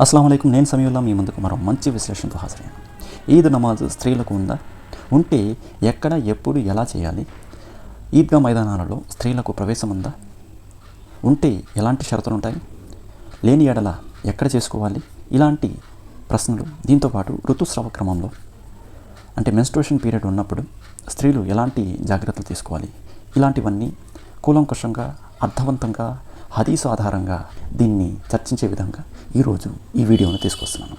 అస్సలం అయికం నేను సమయంలో మీ ముందుకు మరో మంచి విశ్లేషణతో హాజరయ్యాను. ఈద్ నమాజ్ స్త్రీలకు ఉందా? ఉంటే ఎక్కడ ఎప్పుడు ఎలా చేయాలి? ఈద్గా మైదానాలలో స్త్రీలకు ప్రవేశం ఉందా? ఉంటే ఎలాంటి షరతులు ఉంటాయి? లేని ఎడల ఎక్కడ చేసుకోవాలి? ఇలాంటి ప్రశ్నలు దీంతోపాటు ఋతుస్రావ క్రమంలో అంటే మెన్స్ట్రేషన్ పీరియడ్ ఉన్నప్పుడు స్త్రీలు ఎలాంటి జాగ్రత్తలు తీసుకోవాలి? ఇలాంటివన్నీ కూలంకషంగా అర్థవంతంగా హదీసు ఆధారంగా దీన్ని చర్చించే విధంగా ఈరోజు ఈ వీడియోను తీసుకొస్తున్నాను.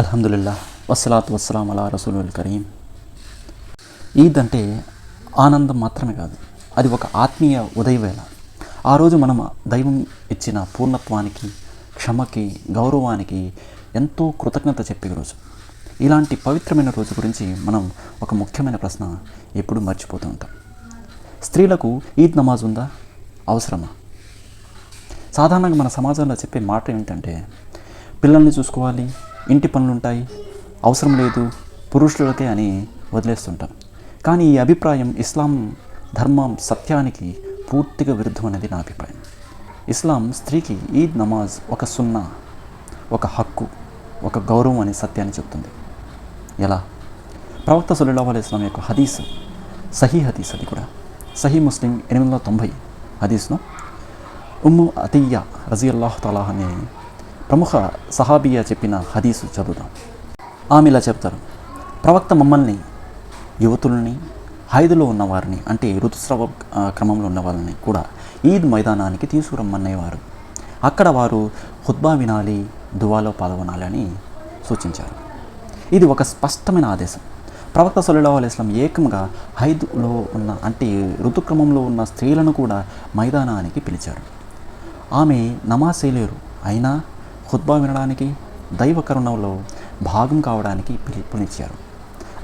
అల్హమ్దుల్లా వస్సలాత్ వస్సలాం అలా రసూల్ కరీం. ఈద్ అంటే ఆనందం మాత్రమే కాదు అది ఒక ఆత్మీయ ఉదయవేళ. ఆ రోజు మనం దైవం ఇచ్చిన పూర్ణత్వానికి క్షమకి గౌరవానికి ఎంతో కృతజ్ఞత చెప్పే రోజు. ఇలాంటి పవిత్రమైన రోజు గురించి మనం ఒక ముఖ్యమైన ప్రశ్న ఎప్పుడు మర్చిపోతూ ఉంటాం. స్త్రీలకు ఈద్ నమాజ్ ఉందా? అవసరమా? సాధారణంగా మన సమాజంలో చెప్పే మాట ఏంటంటే పిల్లల్ని చూసుకోవాలి ఇంటి పనులుంటాయి అవసరం లేదు పురుషులకే అని వదిలేస్తుంటాం. కానీ ఈ అభిప్రాయం ఇస్లాం ధర్మం సత్యానికి పూర్తిగా విరుద్ధం అనేది నా అభిప్రాయం. ఇస్లాం స్త్రీకి ఈద్ నమాజ్ ఒక సున్నా ఒక హక్కు ఒక గౌరవం అనే సత్యాన్ని చెప్తుంది ఎలా? ప్రవక్త సుల్లా అలై ఇస్లాం యొక్క హదీస్ సహీ హదీస్ అది కూడా. సహీ ముస్లిం ఎనిమిది వందల తొంభై హదీస్ను ఉమ్ము అతియ్య రజియల్లాహ్ తలాహ్ అనే ప్రముఖ సహాబియా చెప్పిన హదీసు చదువుదాం. ఆమె ఇలా చెప్తారు. ప్రవక్త మమ్మల్ని యువతుల్ని హైదులో ఉన్నవారిని అంటే ఋతుస్రవ క్రమంలో ఉన్న వాళ్ళని కూడా ఈద్ మైదానానికి తీసుకురమ్మనేవారు. అక్కడ వారు హుద్బా వినాలి దువాలో పాల్గొనాలి అని సూచించారు. ఇది ఒక స్పష్టమైన ఆదేశం. ప్రవక్త సల్లల్లాహు అలైహి ఏకంగా హైదులో ఉన్న అంటే ఋతుక్రమంలో ఉన్న స్త్రీలను కూడా మైదానానికి పిలిచారు. ఆమె నమాజ్ చేయలేరు అయినా ఖుద్బా వినడానికి దైవ కరుణంలో భాగం కావడానికి పిలి పిలిచారు.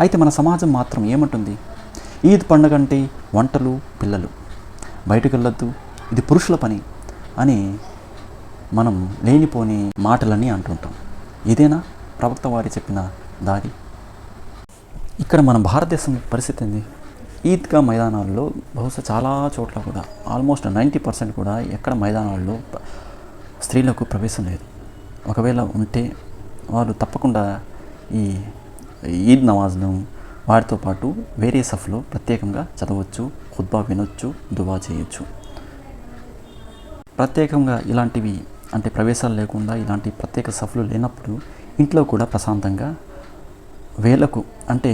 అయితే మన సమాజం మాత్రం ఏమంటుంది? ఈద్ పండుగ అంటే వంటలు పిల్లలు. బయటకు వెళ్ళొద్దు. ఇది పురుషుల పని అని మనం లేనిపోని మాటలని అంటుంటాం. ఇదేనా? ప్రవక్త వారి చెప్పిన దారి. ఇక్కడ మన భారతదేశం పరిస్థితి ఏంది? ఈద్గా మైదానాల్లో బహుశా చాలా చోట్ల కూడా ఆల్మోస్ట్ నైంటీ పర్సెంట్ కూడా ఎక్కడ మైదానాల్లో స్త్రీలకు ప్రవేశం లేదు. ఒకవేళ ఉంటే వారు తప్పకుండా ఈ ఈద్ నమాజ్ను వాటితో పాటు వేరే సఫ్లో ప్రత్యేకంగా చదవచ్చు ఖుద్బా వినొచ్చు దువా చేయొచ్చు. ప్రత్యేకంగా ఇలాంటివి అంటే ప్రవేశాలు లేకుండా ఇలాంటి ప్రత్యేక సఫ్లు లేనప్పుడు ఇంట్లో కూడా ప్రశాంతంగా వేలకు అంటే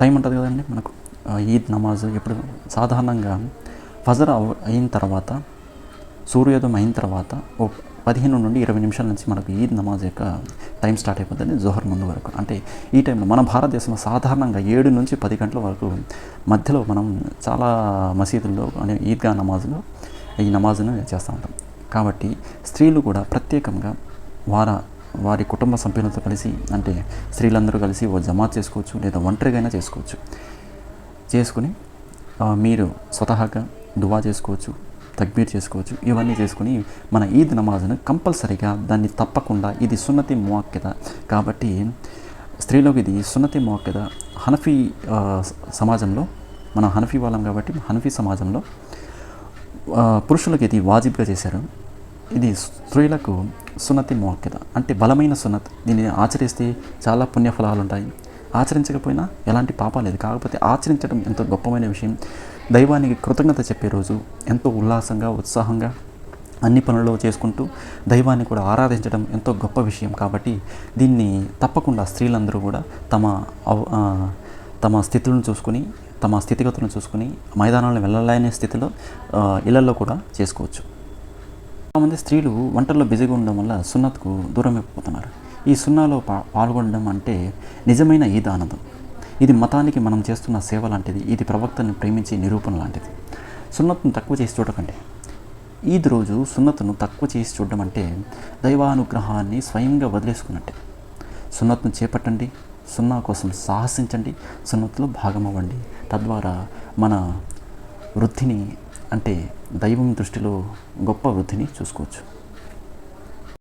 టైం ఉంటుంది కదండి మనకు. ఈద్ నమాజ్ ఎప్పుడు సాధారణంగా ఫజర్ అయిన తర్వాత సూర్యోదయం అయిన తర్వాత ఓ పదిహేను నుండి ఇరవై నిమిషాల నుంచి మనకు ఈద్ నమాజ్ యొక్క టైం స్టార్ట్ అయిపోతుంది జోహర్ ముందు వరకు. అంటే ఈ టైంలో మన భారతదేశంలో సాధారణంగా ఏడు నుంచి పది గంటల వరకు మధ్యలో మనం చాలా మసీదుల్లో అనే ఈద్గా నమాజ్లో ఈ నమాజ్ను చేస్తూ ఉంటాం. కాబట్టి స్త్రీలు కూడా ప్రత్యేకంగా వార వారి కుటుంబ సభ్యులతో కలిసి అంటే స్త్రీలందరూ కలిసి ఓ జమాత్ చేసుకోవచ్చు లేదా ఒంటరిగా చేసుకోవచ్చు. చేసుకుని మీరు స్వతహాగా దువా చేసుకోవచ్చు తక్బీర్ చేసుకోవచ్చు ఇవన్నీ చేసుకుని మన ఈద్ నమాజ్ను కంపల్సరీగా దాన్ని తప్పకుండా ఇది సున్నతి మువాక్యత కాబట్టి స్త్రీలకు ఇది సున్నతి మువాక్యత హనఫీ సమాజంలో మన హనఫీ వాళ్ళం కాబట్టి హనఫీ సమాజంలో పురుషులకు ఇది వాజిబ్గా చేశారు. ఇది స్త్రీలకు సున్నతి మోక్యత అంటే బలమైన సున్నత్. దీన్ని ఆచరిస్తే చాలా పుణ్యఫలాలు ఉంటాయి ఆచరించకపోయినా ఎలాంటి పాపం లేదు. కాకపోతే ఆచరించడం ఎంతో గొప్పమైన విషయం. దైవానికి కృతజ్ఞత చెప్పే రోజు ఎంతో ఉల్లాసంగా ఉత్సాహంగా అన్ని పనులు చేసుకుంటూ దైవాన్ని కూడా ఆరాధించడం ఎంతో గొప్ప విషయం. కాబట్టి దీన్ని తప్పకుండా స్త్రీలందరూ కూడా తమ అవ- తమ స్థితులను చూసుకుని తమ స్థితిగతులను చూసుకుని మైదానాలను వెళ్ళలేని స్థితిలో ఇళ్ళలో కూడా చేసుకోవచ్చు. చాలామంది స్త్రీలు వంటల్లో బిజీగా ఉండడం వల్ల సున్నత్కు దూరం అయిపోతున్నారు. ఈ సున్నాలో పా పాల్గొనడం అంటే నిజమైన ఈద్ ఆనందం. ఇది మతానికి మనం చేస్తున్న సేవ లాంటిది ఇది ప్రవక్తను ప్రేమించే నిరూపణ లాంటిది. సున్నత్ను తక్కువ చేసి చూడకండి. ఈద్ రోజు సున్నత్ను తక్కువ చేసి చూడడం అంటే దైవానుగ్రహాన్ని స్వయంగా వదిలేసుకున్నట్టే. సున్నత్ను చేపట్టండి సున్నా కోసం సాహసించండి సున్నత్లో భాగమవ్వండి తద్వారా మన వృద్ధిని అంటే దైవం దృష్టిలో గొప్ప వృద్ధిని చూసుకోవచ్చు.